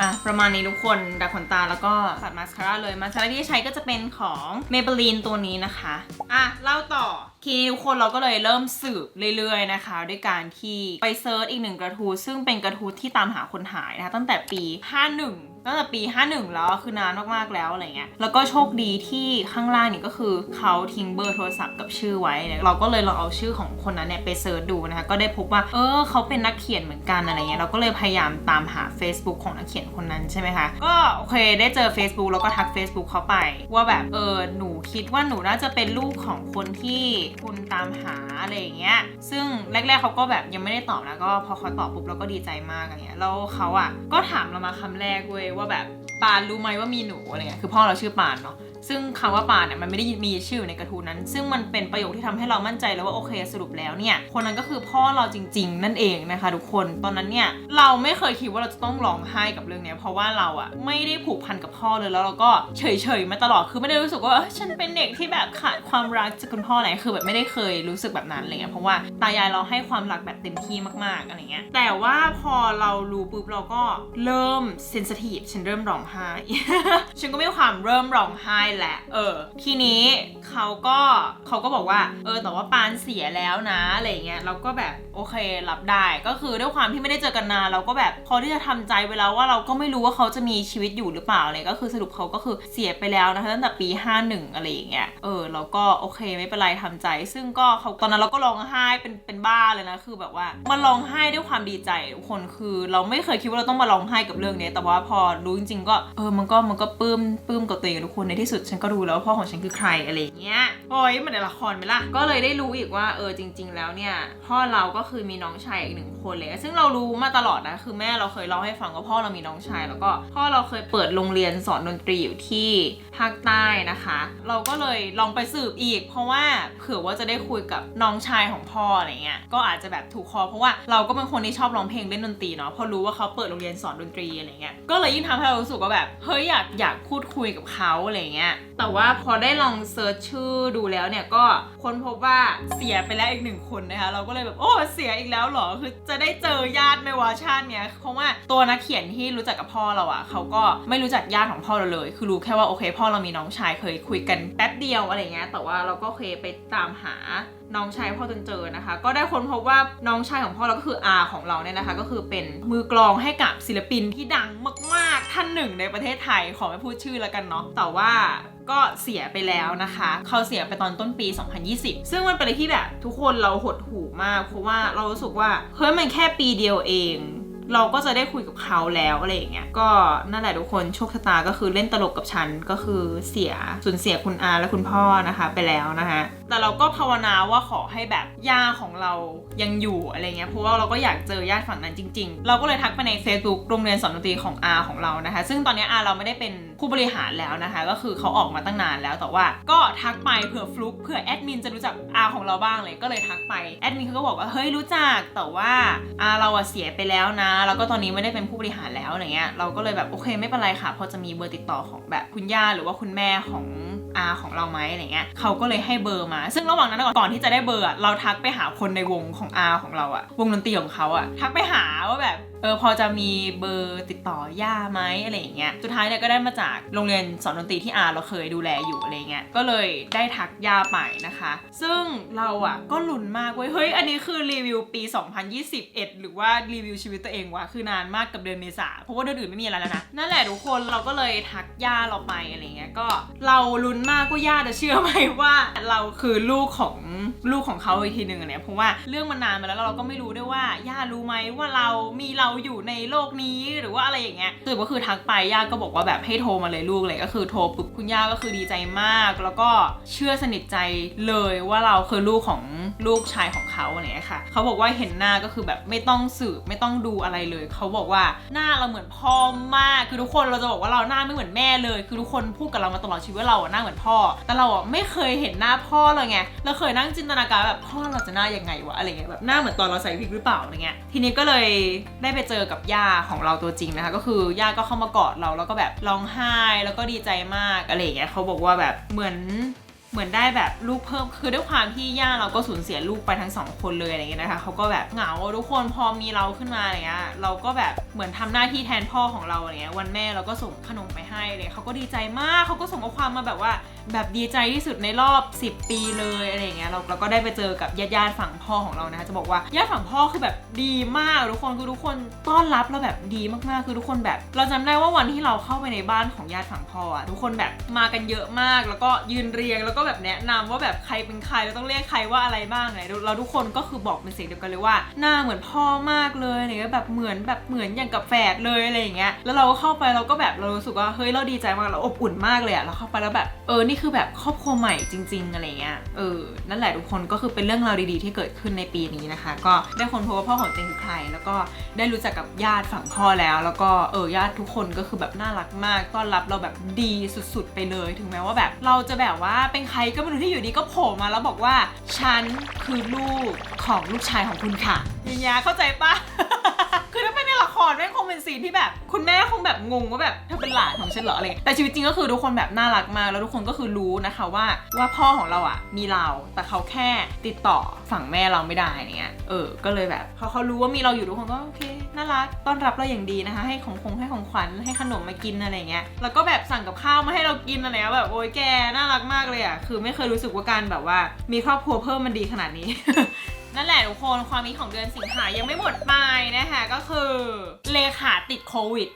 อะ ประมาณนี้ทุกคนดัดขนตาแล้วก็ตัดมาสคาร่าเลยมาสคาร่าที่ใช้ก็จะเป็นของ Maybelline ตัวนี้นะคะ อะ เล่าต่อทีนี้ทุกคนเราก็เลยเริ่มสืบเรื่อยๆนะคะ ด้วยการที่ไปเซิร์ชอีกหนึ่งกระทู้ซึ่งเป็นกระทู้ที่ตามหาคนหายนะคะ ตั้งแต่ปี 51 ตั้งแต่ปี 51 แล้วคือนานมากๆแล้วอะไรเงี้ยแล้วก็โชคดีที่ข้างล่างนี่ก็คือเขาทิ้งเบอร์โทรศัพท์กับชื่อไว้เนี่ยเราก็เลยลองเอาชื่อของคนนั้นเนี่ยไปเซิร์ชดูนะคะก็ได้พบว่าเออเขาเป็นนักเขียนเหมือนกันอะไรเงี้ยเราก็เลยพยายามตามหา Facebook ของนักเขียนคนนั้นใช่ไหมคะก็โอเคได้เจอ Facebook แล้วก็ทัก Facebook เขาไป ว่าแบบเออหนูคิดว่าหนูน่าจะเป็นลูกของคนที่คุณตามหาอะไรอย่างเงี้ยซึ่งแรกๆเขาก็แบบยังไม่ได้ตอบนะก็พอเขาตอบปุ๊บเราก็ดีใจมากอะไรเงี้ยแล้วเขาอะก็ถามเรามาคำแรกเว้ยว่าแบบปานรู้ไหมว่ามีหนูอะไรเงี้ยคือพ่อเราชื่อปานเนาะ ซึ่งคำว่าปาเนี่ยมันไม่ได้มีชื่ออยู่ในกร์ตูนั้น ซึ่งมันเป็นประโยคที่ทำให้เรามั่นใจแล้วว่าโอเคสรุปแล้วเนี่ย คนนั้นก็คือพ่อเราจริง ๆ นั่นเองนะคะ ทุกคน ตอนนั้นเนี่ยเราไม่เคยคิดว่าเราจะต้องร้องไห้กับเรื่องเนี้ยเพราะว่าเราอะไม่ได้ผูกพันกับพ่อเลยแล้วเราก็เฉยๆมาตลอดคือไม่ได้รู้สึกว่าฉันเป็นเด็กที่แบบขาดความรักจากคุณพ่อไหนคือแบบไม่ได้เคยรู้สึกแบบนั้นอะไรเงี้ยเพราะว่าตายายเราให้ความรักแบบเต็มที่มากๆอะไรเงี้ยแต่ว่าพอเรารู้ปุ๊บเราก็เริ่มเซนสทีฟฉันเริ่มร้องไห้ฉันก็มีความเริ่มร้องไห้แหละ เออ ทีนี้เขาก็เขาก็บอกว่า เออ แต่ว่าปานเสียแล้วนะอะไรเงี้ย เราก็แบบโอเครับได้ ก็คือด้วยความที่ไม่ได้เจอกันนานเราก็แบบพอที่จะทำใจไปแล้วว่าเราก็ไม่รู้ว่าเขาจะมีชีวิตอยู่หรือเปล่าเลยก็คือสรุปเขาก็คือเสียไปแล้วนะคะตั้งแต่ปี 51 อะไรอย่างเงี้ย เออ เราก็โอเคไม่เป็นไรทำใจ ซึ่งก็เขาตอนนั้นเราก็ร้องไห้เป็นเป็นบ้าเลยนะ คือแบบว่ามันร้องไห้ด้วยความดีใจทุกคน คือเราไม่เคยคิดว่าเราต้องมาร้องไห้กับเรื่องนี้ แต่ว่าพอรู้จริงๆก็เออ มันก็มันก็ปลื้มปลื้มกับตัวเองทุกคนในที่สุดฉันก็รู้แล้วพ่อของฉันคือใครอะไรเงี้ยโอ้ยมันในละครไหมล่ะ ก็เลยได้รู้อีกว่าเออจริง ๆ แล้วเนี่ย พ่อเราก็คือมีน้องชายอีกหนึ่งคนเลย ซึ่งเรารู้มาตลอดนะคือแม่เราเคยเล่าให้ฟังว่าพ่อเรามีน้องชาย แล้วก็พ่อเราเคยเปิดโรงเรียนสอนดนตรีอยู่ที่ภาคใต้นะคะ เราก็เลยลองไปสืบอีก เพราะว่าเผื่อว่าจะได้คุยกับน้องชายของพ่ออะไรเงี้ยก็อาจจะแบบถูกคอเพราะว่าเราก็เป็นคนที่ชอบร้องเพลงเล่นดนตรีเนาะพอรู้ว่าเขาเปิดโรงเรียนสอนดนตรีอะไรเงี้ยก็เลยยิ่งทำให้เรารู้สึกว่าแบบเฮ้ยอยากอยากพูดคุยกับเขาอะไรเงี้ยแต่ว่าพอได้ลองเซิร์ชชื่อดูแล้วเนี่ยก็ค้นพบว่าเสียไปแล้วอีกหนึ่งคนนะคะเราก็เลยแบบโอ้เสียอีกแล้วเหรอคือจะได้เจอญาติไหมวะชาติเนี้ยเพราะว่าตัวนักเขียนที่รู้จักกับพ่อเราอะเขาก็ไม่รู้จักญาติของพ่อเราเลย คือรู้แค่ว่าโอเค พ่อเรามีน้องชายเคยคุยกันแป๊บเดียวอะไรเงี้ยแต่ว่าเราก็เคยไปตามหา น้องชายพ่อจนเจอนะคะ ก็ได้ค้นพบว่าน้องชายของพ่อเราก็คืออาของเราเนี่ยนะคะ ก็คือเป็นมือกลองให้กับศิลปินที่ดังมาก ๆ ท่านหนึ่งในประเทศไทยขอไม่พูดชื่อแล้วกันเนาะแต่ว่าก็เสียไปแล้วนะคะ เขาเสียไปตอนต้นปี 2020 ซึ่งมันเป็นอะไรที่แบบทุกคนเราหดหู่มาก เพราะว่าเรารู้สึกว่าเฮ้ยมันแค่ปีเดียวเองเราก็จะได้คุยกับเขาแล้วอะไรอย่างเงี้ย ก็นั่นแหละทุกคนโชคชะตาก็คือเล่นตลกกับฉันก็คือเสียสูญเสียคุณอาและคุณพ่อนะคะไปแล้วนะคะ แต่เราก็ภาวนาว่าขอให้แบบย่าของเรายังอยู่อะไรเงี้ยเพราะว่าเราก็อยากเจอญาติฝั่งนั้นจริง ๆ เราก็เลยทักไปใน Facebook โรงเรียนสอนดนตรีของอาของเรานะคะ ซึ่งตอนนี้อาเราไม่ได้เป็นผู้บริหารแล้วนะคะ ก็คือเขาออกมาตั้งนานแล้วแต่ว่า ก็ทักไปเผื่อฟลุกเผื่อแอดมินจะรู้จักอาของเราบ้างเลยก็เลยทักไปแอดมินเขาก็บอกว่าเฮ้ยรู้จักแต่ว่าอาเราอะเสียไปแล้วนะ แล้วก็ตอนนี้ไม่ได้เป็นผู้บริหารแล้วอะไรเงี้ยเราก็เลยแบบโอเคไม่เป็นไรค่ะพอจะมีเบอร์ติดต่อของแบบคุณย่าหรือว่าคุณแม่ของ อาของเราไหมอะไรเงี้ยเขาก็เลยให้เบอร์มา ซึ่งระหว่างนั้นก่อนที่จะได้เบอร์เราทักไปหาคนในวงของอาของเราอะวงดนตรีของเขาอะทักไปหาว่าแบบ เออพอจะมีเบอร์ติดต่อย่าไหมอะไรอย่างเงี้ยสุดท้ายเนี่ยก็ได้มาจากโรงเรียนสอนดนตรีที่อาเราเคยดูแลอยู่อะไรเงี้ยก็เลยได้ทักย่าไปนะคะ ซึ่งเราอะก็ลุ้นมากเว้ยเฮ้ยอันนี้คือรีวิวปี 2021 หรือว่ารีวิวชีวิตตัวเองวะคือนานมากกับเดือนเมษาเพราะว่าเดือนอื่นไม่มีอะไรแล้วนะนั่นแหละทุกคนเราก็เลยทักย่าเราไปอะไรเงี้ยก็เราลุ้นมากว่าย่าจะเชื่อไหมว่า เราคือลูกของลูกของเขาอีกทีหนึ่งอะเนี่ยเพราะว่าเรื่องมันนานมาแล้วแล้วเราก็ไม่รู้ด้วยว่าย่ารู้ไหมว่าเรามีเราอยู่ในโลกนี้หรือว่าอะไรอย่างเงี้ยคือก็คือทักไปย่าก็บอกว่าแบบให้โทรมาเลยลูกเลยก็คือโทรปุ๊บคุณย่าก็คือดีใจมาก แล้วก็เชื่อสนิทใจเลยว่าเราคือลูกของ ลูกชายของเขาอะไรเงี้ยค่ะเขาบอกว่าเห็นหน้าก็คือแบบไม่ต้องสืบไม่ต้องดูอะไรเลย เขาบอกว่าหน้าเราเหมือนพ่อมากคือทุกคนเราจะบอกว่าเราหน้าไม่เหมือนแม่เลย คือทุกคนพูดกับเรามาตลอดชีวิตว่าเราหน้าเหมือนพ่อ แต่เราอะไม่เคยเห็นหน้าพ่อเลยไงเราเคยนั่งจินตนาการแบบพ่อเราจะหน้ายังไงวะอะไรเงี้ยแบบหน้าเหมือนตอนเราใส่วิกหรือเปล่าอะไรเงี้ยทีนี้ก็เลยได้ไปเจอกับย่าของเราตัวจริงนะคะก็คือย่าก็เข้ามากอดเราแล้วก็แบบร้องไห้แล้วก็ดีใจมากอะไรเงี้ยเขาบอกว่าแบบเหมือน เหมือนได้แบบลูกเพิ่มคือด้วยความที่ย่าเราก็สูญเสียลูกไปทั้งสองคนเลยอะไรเงี้ยนะคะเขาก็แบบเหงาทุกคนพอมีเราขึ้นมาอะไรเงี้ยเราก็แบบเหมือนทำหน้าที่แทนพ่อของเราอะไรเงี้ยวันแม่เราก็ส่งขนมไปให้เลยเขาก็ดีใจมากเขาก็ส่งข้อความมาแบบว่า แบบดีใจที่สุดในรอบ 10 ปีเลยอะไรอย่างเงี้ยเราเราก็ได้ไปเจอกับญาติญาติฝั่งพ่อของเรานะคะจะบอกว่าญาติฝั่งพ่อคือแบบดีมากทุกคนคือทุกคนต้อนรับเราแบบดีมากๆคือทุกคนแบบ เราจำได้ว่าวันที่เราเข้าไปในบ้านของญาติฝั่งพ่ออะทุกคนแบบมากันเยอะมากแล้วก็ยืนเรียงแล้วก็็แบบแนะนำว่าแบบใครเป็นใครเราต้องเรียกใครว่าอะไรบ้างไงเราเราทุกคนก็คือบอกเป็นเสียงเดียวกันเลยว่า หน้าเหมือนพ่อมากเลยอะไรเงี้ยแบบเหมือนแบบเหมือนอย่างกับแฝดเลยอะไรอย่างเงี้ยแล้วเราก็เข้าไปเราก็แบบเรารู้สึกว่าเฮ้ยเราดีใจมากเราอบอุ่นมากเลยอะเราเข้าไปแล้วแบบเออนี่คือแบบครอบครัวใหม่จริง ๆอะไรเงี้ยเออนั่นแหละทุกคนก็คือเป็นเรื่องราวดีๆ ที่เกิดขึ้นในปีนี้นะคะ ก็ได้คนพบว่าพ่อของเจงคือใคร แล้วก็ได้รู้จักกับญาติฝั่งพ่อแล้ว แล้วก็เออญาติทุกคนก็คือแบบน่ารักมากต้อนรับเราแบบดีสุดๆ ไปเลย ถึงแม้ว่าแบบเราจะแบบว่าเป็นใครก็ไม่รู้ที่อยู่ดีก็โผล่มาแล้วบอกว่า ฉันคือลูกของลูกชายของคุณค่ะยินยาเข้าใจปะคือ รแม่งคงเป็นซีนที่แบบ คุณแม่คงแบบงงว่าแบบเธอเป็นหลานของฉันเหรออะไรอย่างเงี้ยแต่ชีวิตจริงก็คือทุกคนแบบน่ารักมากแล้วทุกคนก็คือรู้นะคะว่าว่าพ่อของเราอะมีเรา แต่เขาแค่ติดต่อฝั่งแม่เราไม่ได้เงี้ยเออ ก็เลยแบบพอเขารู้ว่ามีเราอยู่ทุกคนก็โอเคน่ารักต้อนรับเราอย่างดีนะคะ ให้ของคงให้ของขวัญให้ขนมมากินอะไรเงี้ยแล้วก็แบบสั่งกับข้าวมาให้เรากินอะไรเงี้ยแบบโอ้ยแกน่ารักมากเลยอะคือไม่เคยรู้สึกว่าการแบบว่า มีครอบครัวเพิ่มมันดีขนาดนี้ นั่นแหละทุกคนความมีของเดือนสิงหายังไม่หมดไปนะคะก็คือเลขาติดโควิด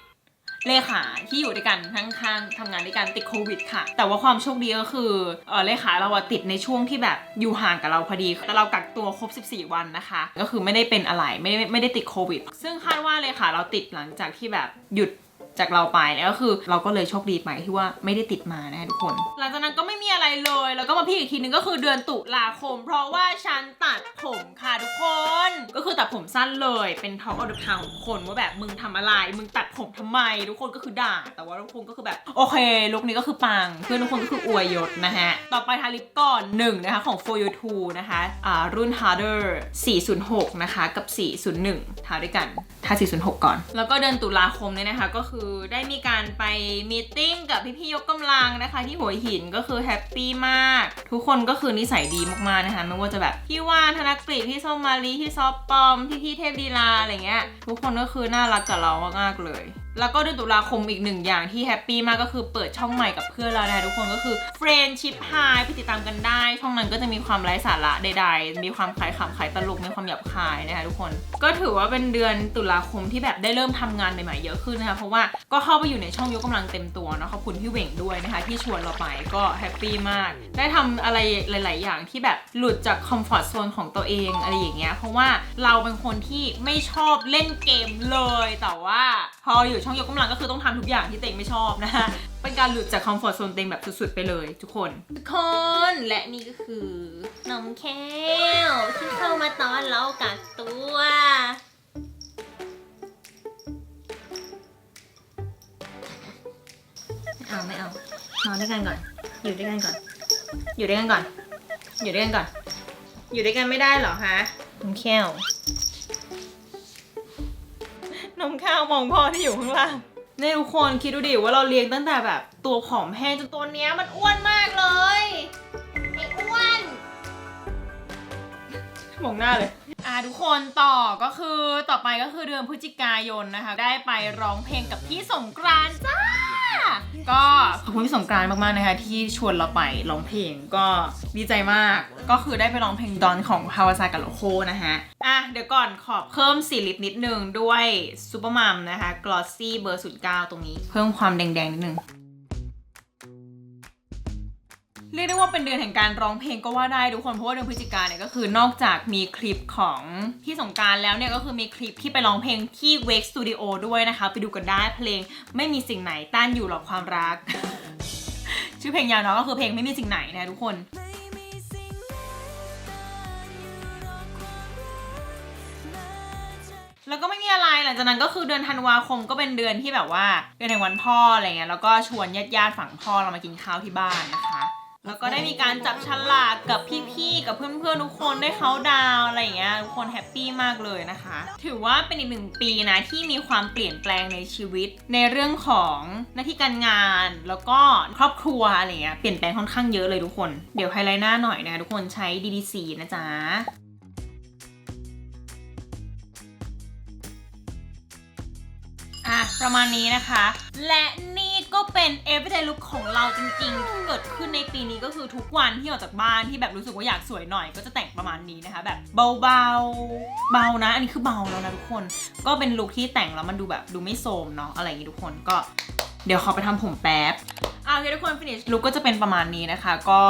เลขาที่อยู่ด้วยกันข้างๆทำงานด้วยกันติดโควิดค่ะ แต่ว่าความโชคดีก็คือเออเลขาเราอะติดในช่วงที่แบบอยู่ห่างกับเราพอดีแต่เรากักตัวครบ 14 วันนะคะ ก็คือไม่ได้เป็นอะไรไม่ได้ไม่ได้ติดโควิด ซึ่งคาดว่าเลขาเราติดหลังจากที่แบบหยุด จากเราไปเนี่ยก็คือเราก็เลยโชคดีไปที่ว่าไม่ได้ติดมานะคะทุกคน หลังจากนั้นก็ไม่มีอะไรเลย แล้วก็มาพี่อีกทีนึงก็คือเดือนตุลาคม เพราะว่าฉันตัดผมค่ะทุกคน ก็คือตัดผมสั้นเลยเป็นท็อปออเดอร์ทาวคนว่าแบบมึงทำอะไร มึงตัดผมทำไม ทุกคนก็คือด่า แต่ว่าทุกคนก็คือแบบโอเคลุคนี้ก็คือปังเพื่อนทุกคนก็คืออวยยศนะฮะ ต่อไปทาลิปก่อนหนึ่งนะคะของ For You Two นะคะอ่ารุ่น Harder 406 นะคะ กับ 401 ทาด้วยกันทา406 ก่อน แล้วก็เดือนตุลาคมเนี่ยนะคะก็คือได้มีการไปมีติ้งกับพี่ๆยกกำลังนะคะ ที่หัวหินก็คือแฮปปี้มาก ทุกคนก็คือนิสัยดีมากๆนะคะ ไม่ว่าจะแบบพี่ว่านธนกฤษพี่ส้มมาลีพี่ซอฟปอมพี่พี่เทพดีลาอะไรเงี้ยทุกคนก็คือน่ารักกับเรามากๆเลย แล้วก็เดือนตุลาคมอีกหนึ่งอย่างที่แฮปปี้มากก็คือเปิดช่องใหม่กับเพื่อนเรานะทุกคนก็คือ Friendship High ไปติดตามกันได้ ช่องนั้นก็จะมีความไร้สาระใด ๆ มีความขายขำขายตลกมีความหยาบคายนะคะทุกคน ก็ถือว่าเป็นเดือนตุลาคมที่แบบได้เริ่มทำงานใหม่ๆเยอะขึ้นนะคะเพราะว่าก็เข้าไปอยู่ในช่องยกกำลังเต็มตัวเนาะขอบคุณพี่เหว่งด้วยนะคะที่ชวนเราไปก็แฮปปี้มาก ได้ทำอะไรหลาย ๆ อย่างที่แบบหลุดจากคอมฟอร์ทโซนของตัวเองอะไรอย่างเงี้ยเพราะว่าเราเป็นคนที่ไม่ชอบเล่นเกมเลยแต่ว่าพออยู่ช่องยกกำลังก็คือต้องทำทุกอย่างที่เต็งไม่ชอบนะคะเป็นการหลุดจากคอมฟอร์ทโซนเต็งแบบสุดๆไปเลยทุกคน ทุกคนและนี่ก็คือนมแก้วที่เข้ามาตอนเรากักตัวไม่เอาไม่เอานอนด้วยกันก่อน อยู่ด้วยกันก่อน อยู่ด้วยกันก่อน อยู่ด้วยกันก่อน อยู่ด้วยกันไม่ได้เหรอฮะนมแก้ว ข้าวมองพ่อที่อยู่ข้างล่างนี่ทุกคนคิดดูดิว่าเราเลี้ยงตั้งแต่แบบตัวผอมแห้งจนตัวเนี้ยมันอ้วนมากเลยไอ้อ้วนมองหน้าเลย อ่าทุกคนต่อก็คือต่อไปก็คือเดือนพฤศจิกายนนะคะ ได้ไปร้องเพลงกับพี่สงกรานต์จ้า ก็ขอบคุณพี่สงกรานต์มากๆนะคะที่ชวนเราไปร้องเพลงก็ดีใจมาก ก็คือได้ไปร้องเพลงดอนของฮาวาซากับโลโคนะฮะอะเดี๋ยวก่อนขอเพิ่มสีลิปนิดนึงด้วยซูเปอร์มัมนะคะกลอสซี่เบอร์ศูนย์เก้าตรงนี้ เพิ่มความแดงๆนิดนึง เรียกได้ว่าเป็นเดือนแห่งการร้องเพลงก็ว่าได้ทุกคนเพราะว่าเดือนพฤศจิกาเนี่ยก็คือนอกจากมีคลิปของพี่สงการแล้วเนี่ยก็คือมีคลิปที่ไปร้องเพลงที่ Wake Studio ด้วยนะคะ ไปดูกันได้เพลงไม่มีสิ่งไหนต้านอยู่หรอกความรัก ชื่อเพลงยาวเนาะก็คือเพลงไม่มีสิ่งไหนนะทุกคนแล้วก็ไม่มีอะไรหลังจากนั้นก็คือเดือนธันวาคมก็เป็นเดือนที่แบบว่า เดือนแห่งวันพ่ออะไรเงี้ยแล้วก็ชวนญาติญาติฝั่งพ่อเรามากินข้าวที่บ้านนะคะ แล้วก็ได้มีการจับฉลากกับพี่ๆ กับเพื่อนๆ ทุกคนได้เขาดาวอะไรอย่างเงี้ยทุกคนแฮปปี้มากเลยนะคะ ถือว่าเป็นอีกหนึ่งปีนะที่มีความเปลี่ยนแปลงในชีวิต ในเรื่องของหน้าที่การงาน แล้วก็ครอบครัวอะไรเงี้ยเปลี่ยนแปลงค่อนข้างเยอะเลยทุกคน เดี๋ยวไฮไลท์หน้าหน่อยนะทุกคนใช้ DDC นะจ๊ะอะประมาณนี้นะคะ และ ก็เป็น everyday look ของเราจริงๆที่เกิดขึ้นในปีนี้ก็คือทุกวันที่ออกจากบ้านที่แบบรู้สึกว่าอยากสวยหน่อย ก็จะแต่งประมาณนี้นะคะ แบบเบาๆ เบานะ อันนี้คือเบาแล้วนะทุกคน ก็เป็นลุคที่แต่งแล้วมันดูแบบดูไม่โทรมเนาะอะไรอย่างงี้ทุกคนก็เดี๋ยวขอไปทำผมแป๊บอะโอเคทุกคน finish look ก็จะเป็นประมาณนี้นะคะ ก็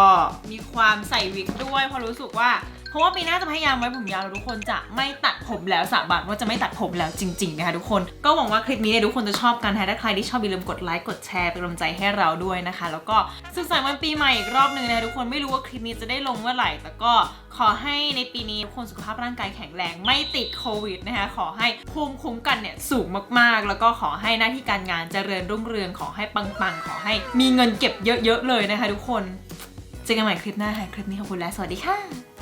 มีความใส่วิกด้วยเพราะรู้สึกว่า ราะว่าปีหน้าจะพยายามไว้ผมยาวแล้วทุกคนจะไม่ตัดผมแล้วสาบานว่าจะไม่ตัดผมแล้วจริงๆนะคะทุกคนก็หวังว่าคลิปนี้เนี่ยทุกคนจะชอบกันนะถ้าใครที่ชอบอย่าลืมกดไลค์กดแชร์เป็นกำลังใจให้เราด้วยนะคะ แล้วก็สุขสันต์วันปีใหม่อีกรอบหนึ่งนะคะทุกคนไม่รู้ว่าคลิปนี้จะได้ลงเมื่อไหร่แต่ก็ขอให้ในปีนี้ทุกคนสุขภาพร่างกายแข็งแรงไม่ติดโควิดนะคะขอให้ภูมิคุ้มกันเนี่ยสูงมากๆ แล้วก็ขอให้หน้าที่การงานเจริญรุ่งเรืองขอให้ปังๆ ขอให้มีเงินเก็บเยอะๆเลยนะคะทุกคน เจอกันใหม่คลิปหน้าค่ะ คลิปนี้ขอบคุณและสวัสดีค่ะ